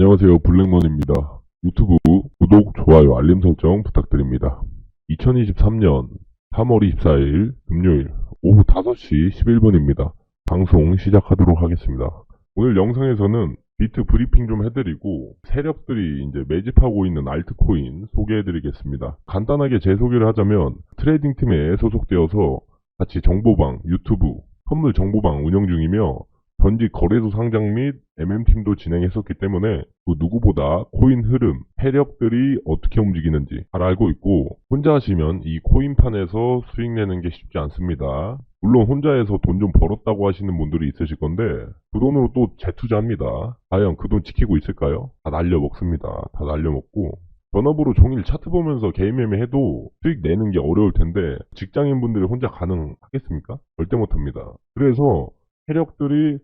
안녕하세요. 블랙몬입니다. 유튜브 구독, 좋아요, 알림 설정 부탁드립니다. 2023년 3월 24일 금요일 오후 5시 11분입니다. 방송 시작하도록 하겠습니다. 오늘 영상에서는 비트 브리핑 좀 해드리고 세력들이 이제 매집하고 있는 알트코인 소개해드리겠습니다. 간단하게 제 소개를 하자면 트레이딩 팀에 소속되어서 같이 정보방, 유튜브, 선물 정보방 운영 중이며 전직 거래소 상장 및 MM팀도 진행했었기 때문에 그 누구보다 코인 흐름, 세력들이 어떻게 움직이는지 잘 알고 있고 혼자 하시면 이 코인판에서 수익 내는 게 쉽지 않습니다. 물론 혼자해서 돈 좀 벌었다고 하시는 분들이 있으실 건데 그 돈으로 또 재투자합니다. 과연 그 돈 지키고 있을까요? 다 날려먹습니다. 다 날려먹고 전업으로 종일 차트 보면서 게임 매매 해도 수익 내는 게 어려울 텐데 직장인분들이 혼자 가능하겠습니까? 절대 못합니다. 그래서 세력들이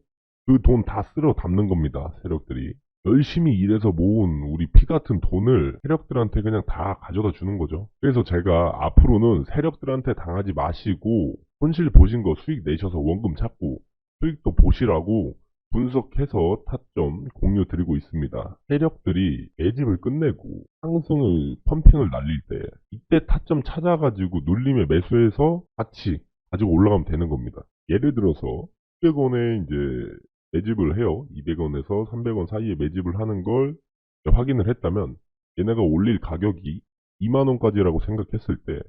그 돈 다 쓸어 담는 겁니다. 세력들이. 열심히 일해서 모은 우리 피 같은 돈을 세력들한테 그냥 다 가져다 주는 거죠. 그래서 제가 앞으로는 세력들한테 당하지 마시고 손실 보신 거 수익 내셔서 원금 찾고 수익도 보시라고 분석해서 타점 공유 드리고 있습니다. 세력들이 매집을 끝내고 상승을 펌핑을 날릴 때 이때 타점 찾아가지고 눌림에 매수해서 같이 가지고 올라가면 되는 겁니다. 예를 들어서 200원에 이제 매집을 해요. 200원에서 300원 사이에 매집을 하는 걸 확인을 했다면 얘네가 올릴 가격이 2만원까지라고 생각했을 때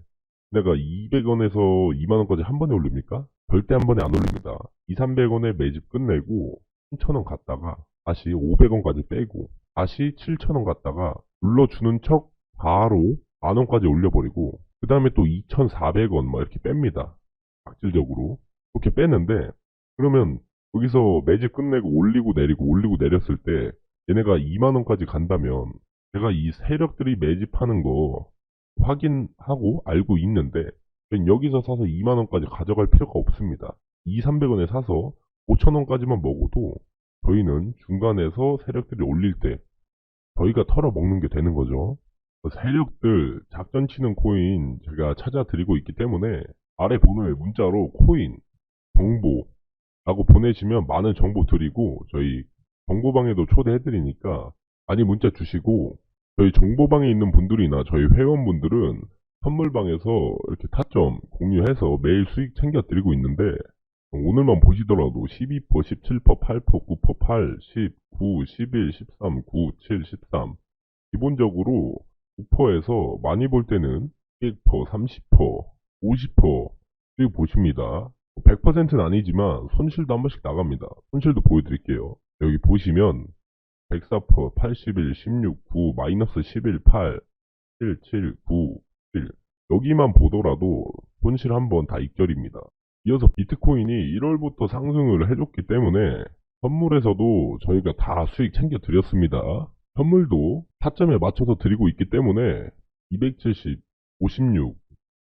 내가 200원에서 2만원까지 한 번에 올립니까? 절대 한 번에 안 올립니다. 2, 300원에 매집 끝내고 3,000원 갔다가 다시 500원까지 빼고 다시 7,000원 갔다가 눌러주는 척 바로 만원까지 올려버리고 그 다음에 또 2,400원 막 이렇게 뺍니다. 악질적으로. 그렇게 빼는데 그러면 여기서 매집 끝내고 올리고 내리고 올리고 내렸을 때 얘네가 2만원까지 간다면 제가 이 세력들이 매집하는 거 확인하고 알고 있는데 여기서 사서 2만원까지 가져갈 필요가 없습니다. 2, 300원에 사서 5천원까지만 먹어도 저희는 중간에서 세력들이 올릴 때 저희가 털어먹는 게 되는 거죠. 세력들 작전 치는 코인 제가 찾아드리고 있기 때문에 아래 번호에 문자로 코인, 정보 라고 보내시면 많은 정보 드리고 저희 정보방에도 초대해드리니까 많이 문자 주시고 저희 정보방에 있는 분들이나 저희 회원분들은 선물방에서 이렇게 타점 공유해서 매일 수익 챙겨드리고 있는데 오늘만 보시더라도 12%, 17%, 8%, 9%, 8, 10, 9, 11, 13, 9, 7, 13 기본적으로 9%에서 많이 볼 때는 1%, 30%, 50% 수익 보십니다. 100%는 아니지만 손실도 한 번씩 나갑니다. 손실도 보여드릴게요. 여기 보시면 104%, 81, 16, 9, 마이너스 11, 8, 7, 7, 9, 7 여기만 보더라도 손실 한 번 다 입결입니다. 이어서 비트코인이 1월부터 상승을 해줬기 때문에 선물에서도 저희가 다 수익 챙겨 드렸습니다. 선물도 타점에 맞춰서 드리고 있기 때문에 270, 56,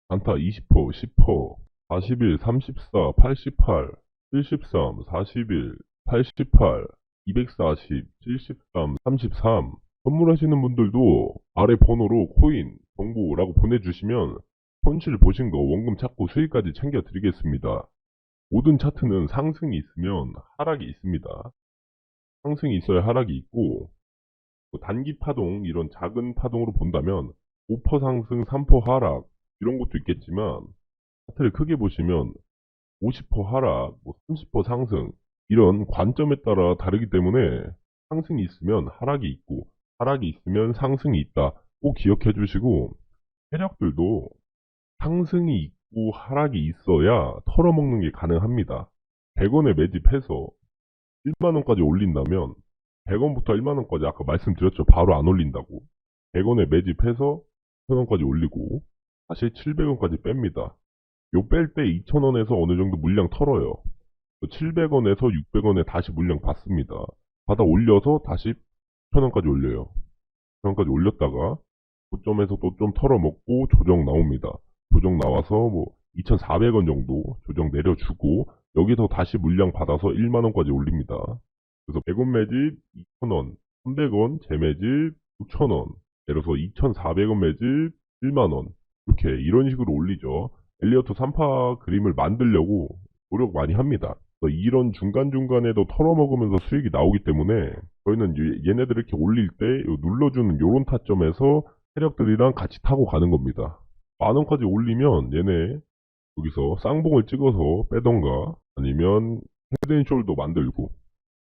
단타 20%, 10%, 41, 34, 88, 73, 41, 88, 240, 73, 33 선물하시는 분들도 아래 번호로 코인, 정보라고 보내주시면 손실 보신 거 원금 찾고 수익까지 챙겨 드리겠습니다. 모든 차트는 상승이 있으면 하락이 있습니다. 상승이 있어야 하락이 있고 뭐 단기 파동, 이런 작은 파동으로 본다면 5% 상승, 3% 하락 이런 것도 있겠지만 차트를 크게 보시면 50% 하락, 뭐 30% 상승 이런 관점에 따라 다르기 때문에 상승이 있으면 하락이 있고 하락이 있으면 상승이 있다. 꼭 기억해 주시고 세력들도 상승이 있고 하락이 있어야 털어먹는 게 가능합니다. 100원에 매집해서 1만원까지 올린다면 100원부터 1만원까지 아까 말씀드렸죠. 바로 안 올린다고. 100원에 매집해서 1000원까지 올리고 다시 700원까지 뺍니다. 요 뺄 때 2,000원에서 어느 정도 물량 털어요. 700원에서 600원에 다시 물량 받습니다. 받아 올려서 다시 1,000원까지 올려요. 1,000원까지 올렸다가 고점에서 또 좀 털어먹고 조정 나옵니다. 조정 나와서 뭐 2,400원 정도 조정 내려주고 여기서 다시 물량 받아서 1만원까지 올립니다. 그래서 100원 매집 2,000원, 300원 재매집 6,000원, 예를 들어서 2,400원 매집 1만원 이렇게 이런 식으로 올리죠. 엘리어트 3파 그림을 만들려고 노력 많이 합니다. 이런 중간중간에도 털어먹으면서 수익이 나오기 때문에 저희는 이- 얘네들 이렇게 올릴 때요 눌러주는 요런 타점에서 세력들이랑 같이 타고 가는 겁니다. 만 원까지 올리면 얘네 여기서 쌍봉을 찍어서 빼던가 아니면 헤드앤숄더 만들고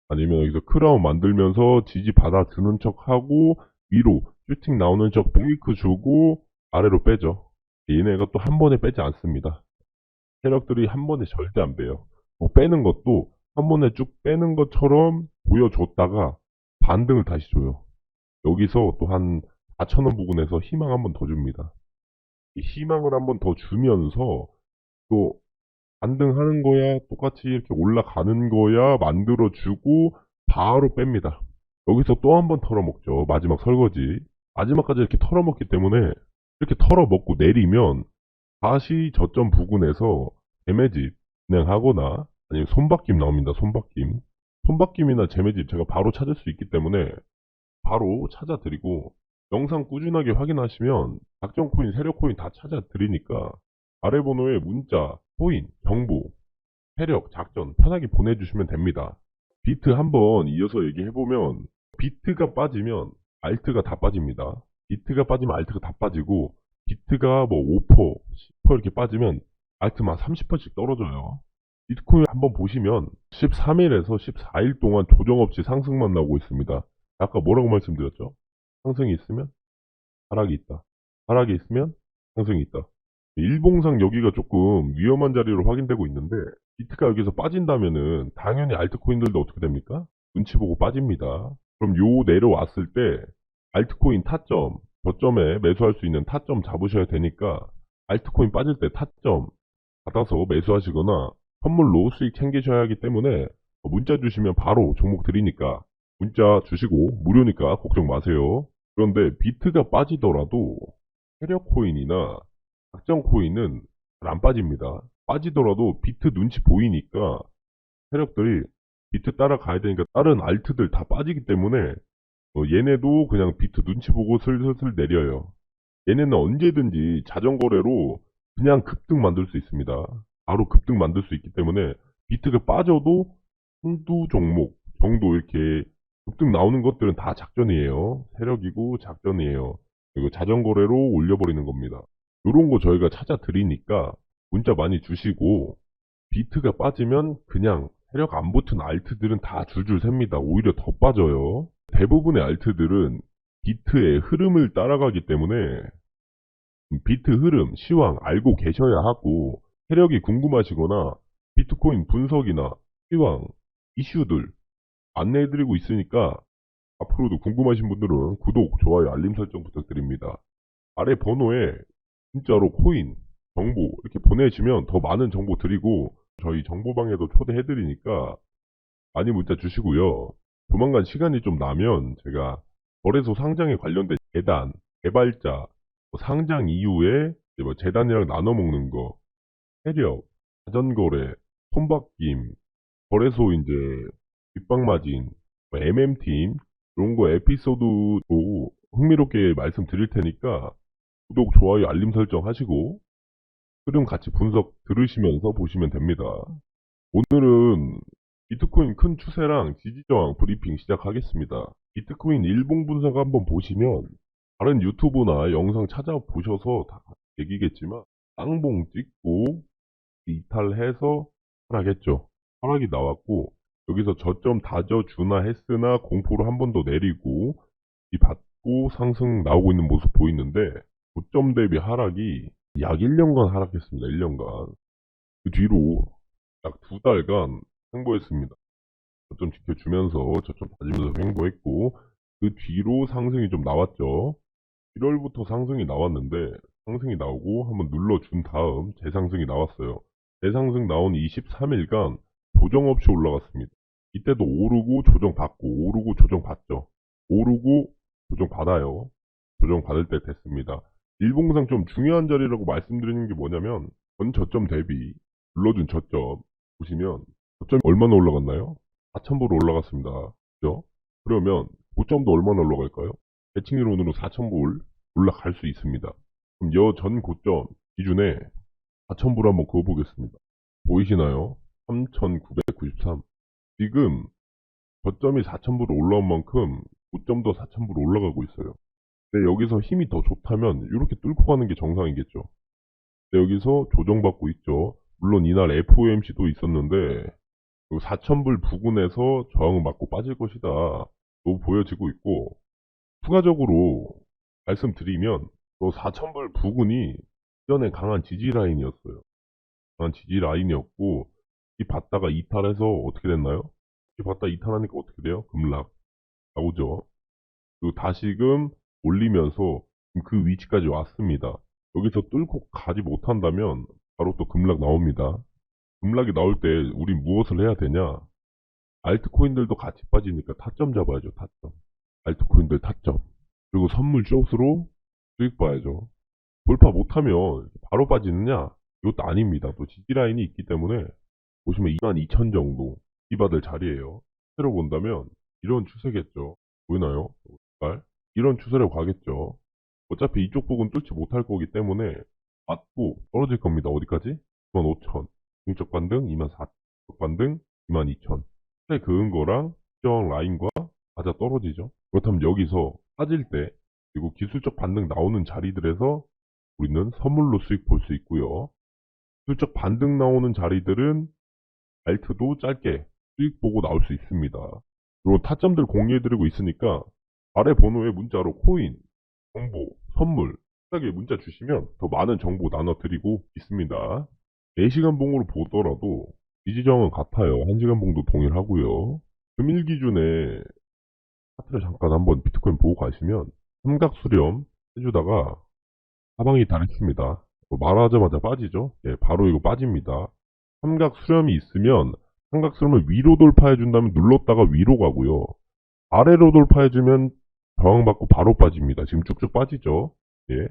아니면 여기서 크라운 만들면서 지지 받아주는 척하고 위로 슈팅 나오는 척 페이크 주고 아래로 빼죠. 얘네가 또 한 번에 빼지 않습니다. 세력들이 한 번에 절대 안 빼요. 뭐 빼는 것도 한 번에 쭉 빼는 것처럼 보여줬다가 반등을 다시 줘요. 여기서 또 한 4천원 부근에서 희망 한 번 더 줍니다. 이 희망을 한 번 더 주면서 또 반등하는 거야 똑같이 이렇게 올라가는 거야 만들어주고 바로 뺍니다. 여기서 또 한 번 털어먹죠. 마지막 설거지. 마지막까지 이렇게 털어먹기 때문에 이렇게 털어먹고 내리면 다시 저점 부근에서 재매집 진행하거나 아니면 손바뀜 나옵니다. 손바뀜. 손바뀜이나 재매집 제가 바로 찾을 수 있기 때문에 바로 찾아드리고 영상 꾸준하게 확인하시면 작전 코인, 세력 코인 다 찾아드리니까 아래 번호에 문자, 코인, 정보, 세력, 작전 편하게 보내주시면 됩니다. 비트 한번 이어서 얘기해보면 비트가 빠지면 알트가 다 빠집니다. 비트가 빠지면 알트가 다 빠지고 비트가 뭐 5%, 10% 이렇게 빠지면 알트만 30%씩 떨어져요. 비트코인 한번 보시면 13일에서 14일 동안 조정 없이 상승만 나오고 있습니다. 아까 뭐라고 말씀드렸죠? 상승이 있으면 하락이 있다. 하락이 있으면 상승이 있다. 일봉상 여기가 조금 위험한 자리로 확인되고 있는데 비트가 여기서 빠진다면은 당연히 알트코인들도 어떻게 됩니까? 눈치 보고 빠집니다. 그럼 요 내려왔을 때 알트코인 타점, 저점에 매수할 수 있는 타점 잡으셔야 되니까 알트코인 빠질 때 타점 받아서 매수하시거나 선물로 수익 챙기셔야 하기 때문에 문자 주시면 바로 종목 드리니까 문자 주시고 무료니까 걱정 마세요. 그런데 비트가 빠지더라도 세력 코인이나 작전 코인은 잘안 빠집니다. 빠지더라도 비트 눈치 보이니까 세력들이 비트 따라가야 되니까 다른 알트들 다 빠지기 때문에 어, 얘네도 그냥 비트 눈치 보고 슬슬슬 내려요. 얘네는 언제든지 자전거래로 그냥 급등 만들 수 있습니다. 바로 급등 만들 수 있기 때문에 비트가 빠져도 한두 종목 정도 이렇게 급등 나오는 것들은 다 작전이에요. 세력이고 작전이에요. 그리고 자전거래로 올려버리는 겁니다. 이런 거 저희가 찾아드리니까 문자 많이 주시고 비트가 빠지면 그냥 세력 안 붙은 알트들은 다 줄줄 셉니다. 오히려 더 빠져요. 대부분의 알트들은 비트의 흐름을 따라가기 때문에 비트 흐름, 시황 알고 계셔야 하고 세력이 궁금하시거나 비트코인 분석이나 시황, 이슈들 안내해드리고 있으니까 앞으로도 궁금하신 분들은 구독, 좋아요, 알림 설정 부탁드립니다. 아래 번호에 진짜로 코인, 정보 이렇게 보내주시면 더 많은 정보 드리고 저희 정보방에도 초대해드리니까 많이 문자 주시고요. 조만간 시간이 좀 나면 제가 거래소 상장에 관련된 재단, 개발자, 뭐 상장 이후에 뭐 재단이랑 나눠 먹는 거, 세력, 자전거래, 손바뀜, 거래소 이제 뒷방마진, 뭐 MM팀 이런 거 에피소드로 흥미롭게 말씀드릴 테니까 구독, 좋아요, 알림 설정 하시고 흐름 같이 분석 들으시면서 보시면 됩니다. 오늘은 비트코인 큰 추세랑 지지저항 브리핑 시작하겠습니다. 비트코인 일봉 분석 한번 보시면 다른 유튜브나 영상 찾아보셔서 다 얘기겠지만 쌍봉 찍고 이탈해서 하락했죠. 하락이 나왔고 여기서 저점 다져주나 했으나 공포를 한번 더 내리고 이 받고 상승 나오고 있는 모습 보이는데 고점 대비 하락이 약 1년간 하락했습니다. 1년간. 그 뒤로 약 두 달간 횡보했습니다. 저점 지켜주면서 저점 다지면서 횡보했고 그 뒤로 상승이 좀 나왔죠. 1월부터 상승이 나왔는데 상승이 나오고 한번 눌러준 다음 재상승이 나왔어요. 재상승 나온 23일간 조정 없이 올라갔습니다. 이때도 오르고 조정 받고 오르고 조정 받죠. 오르고 조정 받아요. 조정 받을 때 됐습니다. 일봉상 좀 중요한 자리라고 말씀드리는 게 뭐냐면 전 저점 대비 눌러준 저점 보시면 저점이 얼마나 올라갔나요? 4,000불 올라갔습니다. 그죠? 그러면 고점도 얼마나 올라갈까요? 대칭이론으로 4,000불 올라갈 수 있습니다. 그럼 여 전 고점 기준에 4,000불 한번 그어보겠습니다. 보이시나요? 3,993. 지금 저점이 4,000불 올라온 만큼 고점도 4,000불 올라가고 있어요. 근데 여기서 힘이 더 좋다면 이렇게 뚫고 가는 게 정상이겠죠. 근데 여기서 조정받고 있죠. 물론 이날 FOMC도 있었는데 4,000불 부근에서 저항을 맞고 빠질 것이다. 또 보여지고 있고 추가적으로 말씀드리면 또 4,000불 부근이 전에 강한 지지 라인이었어요. 강한 지지 라인이었고 이 봤다가 이탈해서 어떻게 됐나요? 이 봤다 이탈하니까 어떻게 돼요? 급락 나오죠. 그리고 다시금 올리면서 그 위치까지 왔습니다. 여기서 뚫고 가지 못한다면 바로 또 급락 나옵니다. 급락이 나올 때 우리 무엇을 해야 되냐? 알트코인들도 같이 빠지니까 타점 잡아야죠. 타점. 알트코인들 타점. 그리고 선물 숏으로 수익 봐야죠. 돌파 못하면 바로 빠지느냐? 이것도 아닙니다. 또 지지라인이 있기 때문에 보시면 22,000 정도 이 받을 자리예요. 새로 본다면 이런 추세겠죠. 보이나요? 색깔? 이런 추세로 가겠죠. 어차피 이쪽 부분 뚫지 못할 거기 때문에 맞고 떨어질 겁니다. 어디까지? 25,000. 중적 반등 24,000. 적 반등 22,000. 에 그은 거랑 특정 라인과 맞아 떨어지죠. 그렇다면 여기서 빠질 때 그리고 기술적 반등 나오는 자리들에서 우리는 선물로 수익 볼 수 있고요. 기술적 반등 나오는 자리들은 알트도 짧게 수익 보고 나올 수 있습니다. 그리고 타점들 공유해드리고 있으니까 아래 번호에 문자로 코인, 정보, 선물 편하게 문자 주시면 더 많은 정보 나눠드리고 있습니다. 4시간 봉으로 보더라도 지지정은 같아요. 1시간 봉도 동일하고요. 금일 기준에 차트를 잠깐 한번 비트코인 보고 가시면 삼각 수렴 해주다가 하방이 달했습니다. 뭐 말하자마자 빠지죠? 예, 바로 이거 빠집니다. 삼각 수렴이 있으면 삼각 수렴을 위로 돌파해준다면 눌렀다가 위로 가고요. 아래로 돌파해주면 저항받고 바로 빠집니다. 지금 쭉쭉 빠지죠? 예,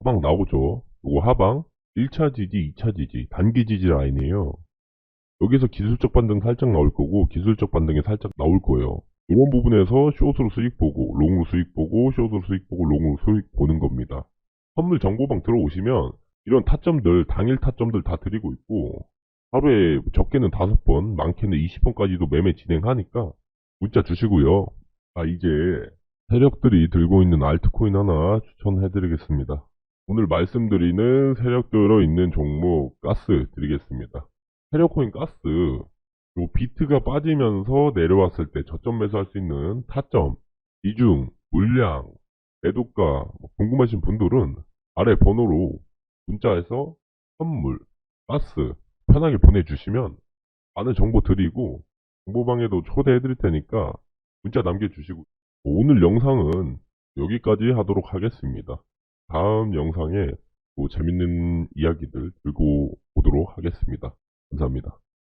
하방 나오죠? 요거 하방 1차 지지, 2차 지지, 단기 지지 라인이에요. 여기서 기술적 반등 살짝 나올 거고 기술적 반등이 살짝 나올 거예요. 이런 부분에서 숏으로 수익 보고 롱으로 수익 보고 숏으로 수익 보고 롱으로 수익 보는 겁니다. 선물 정보방 들어오시면 이런 타점들 당일 타점들 다 드리고 있고 하루에 적게는 5번 많게는 20번까지도 매매 진행하니까 문자 주시고요. 아 이제 세력들이 들고 있는 알트코인 하나 추천해드리겠습니다. 오늘 말씀드리는 세력 들어있는 종목 가스 드리겠습니다. 세력코인 가스 요 비트가 빠지면서 내려왔을 때 저점 매수할 수 있는 타점, 이중, 물량, 매도가 뭐 궁금하신 분들은 아래 번호로 문자에서 선물, 가스 편하게 보내주시면 많은 정보 드리고 정보방에도 초대해 드릴 테니까 문자 남겨주시고 오늘 영상은 여기까지 하도록 하겠습니다. 다음 영상에 또 재밌는 이야기들 들고 오도록 하겠습니다. 감사합니다.